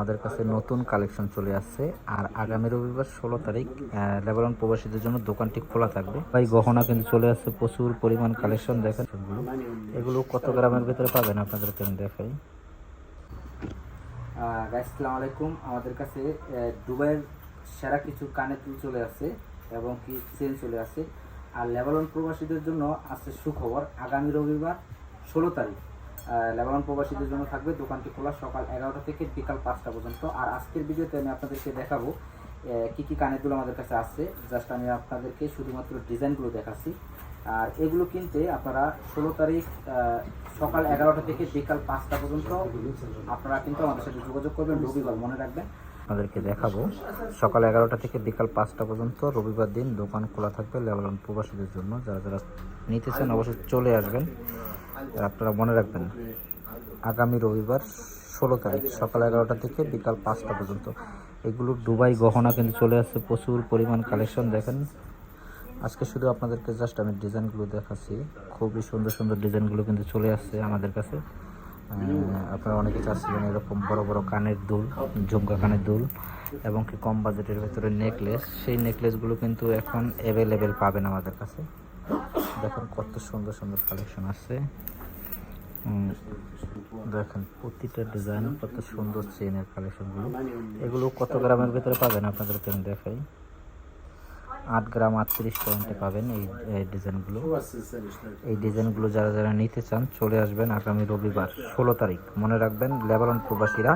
আমাদের কাছে নতুন কালেকশন চলে আসছে। আর আগামী রবিবার ষোলো তারিখ লেবানন প্রবাসীদের জন্য দোকানটি খোলা থাকবে। ভাই, গহনা কিন্তু চলে আসছে, প্রচুর পরিমাণ কালেকশন দেখেন। এগুলো এগুলো কত গ্রামের ভিতরে পাবেন আপনাদেরকে আমি দেখাই? আসসালামু আলাইকুম। আমাদের কাছে দুবাইয়ের সেরা কিছু কানের দুল চলে আসছে এবং কি চেন চলে আসছে। আর লেবানন প্রবাসীদের জন্য আছে সুখবর, আগামী রবিবার ষোলো তারিখ। লেবানন প্রবাসীদের জন্য থাকবে। দোকানটি খোলা সকাল এগারোটা থেকে বিকাল পাঁচটা পর্যন্ত। আর আজকের ভিডিওতে আমি আপনাদেরকে দেখাবো কি কি কানের দুল আমাদের কাছে আছে। জাস্ট আমি আপনাদেরকে শুধুমাত্র ডিজাইনগুলো দেখাচ্ছি। আর এগুলো কিনতে আপনারা ষোলো তারিখ সকাল এগারোটা থেকে বিকাল পাঁচটা পর্যন্ত আপনারা কিন্তু আমাদের সাথে যোগাযোগ করবেন। রবিবার মনে রাখবেন। আপনাদেরকে দেখাবো, সকাল এগারোটা থেকে বিকাল পাঁচটা পর্যন্ত রবিবার দিন দোকান খোলা থাকবে লেবানন প্রবাসীদের জন্য। যারা যারা নিতে চান অবশ্যই চলে আসবেন। আপনারা মনে রাখবেন আগামী রবিবার ষোলো তারিখ, সকাল এগারোটা থেকে বিকাল পাঁচটা পর্যন্ত। এগুলো ডুবাই গহনা কিন্তু চলে আসছে, প্রচুর পরিমাণ কালেকশন দেখেন। আজকে শুধু আপনাদেরকে জাস্ট আমি ডিজাইনগুলো দেখাচ্ছি। খুবই সুন্দর সুন্দর ডিজাইনগুলো কিন্তু চলে আসছে আমাদের কাছে। আপনারা অনেকে চাচ্ছিলেন এরকম বড় বড় কানের দুল, ঝুমকা কানের দুল, এবং কি কম বাজেটের ভেতরে নেকলেস সেই নেকলেসগুলো কিন্তু এখন অ্যাভেলেবেল পাবেন আমাদের কাছে। দেখেন কত সুন্দর সুন্দর কালেকশন আছে। দেখেন প্রতিটা ডিজাইন কত সুন্দর চেনের কালেকশনগুলো এগুলো কত গ্রামের ভেতরে পাবেন? আপনাদেরকে আমি দেখাই। আট গ্রাম আটত্রিশ পয়েন্টে পাবেন এই ডিজাইনগুলো এই ডিজাইনগুলো যারা যারা নিতে চান, চলে আসবেন আগামী রবিবার, ষোলো তারিখ। মনে রাখবেন, লেবানন প্রবাসীরা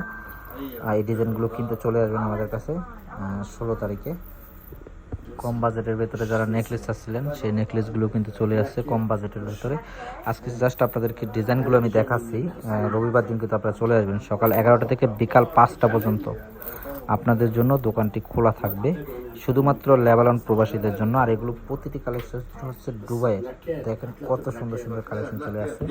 এই ডিজাইনগুলো কিনতে চলে আসবেন আমাদের কাছে ষোলো তারিখে। কম বাজেটের ভেতরে যারা নেকলেস আসছিলেন সেই নেকলেসগুলো কিন্তু চলে আসছে কম বাজেটের ভেতরে। আজকে জাস্ট আপনাদেরকে ডিজাইনগুলো আমি দেখাচ্ছি। রবিবার দিন কিন্তু আপনারা চলে আসবেন সকাল এগারোটা থেকে বিকাল পাঁচটা পর্যন্ত। আপনাদের জন্য দোকানটি খোলা থাকবে, শুধুমাত্র লেবানন প্রবাসীদের জন্য। আর এগুলো প্রতিটি কালেকশন হচ্ছে দুবাইয়ের। দেখেন কত সুন্দর সুন্দর কালেকশন চলে আসছে।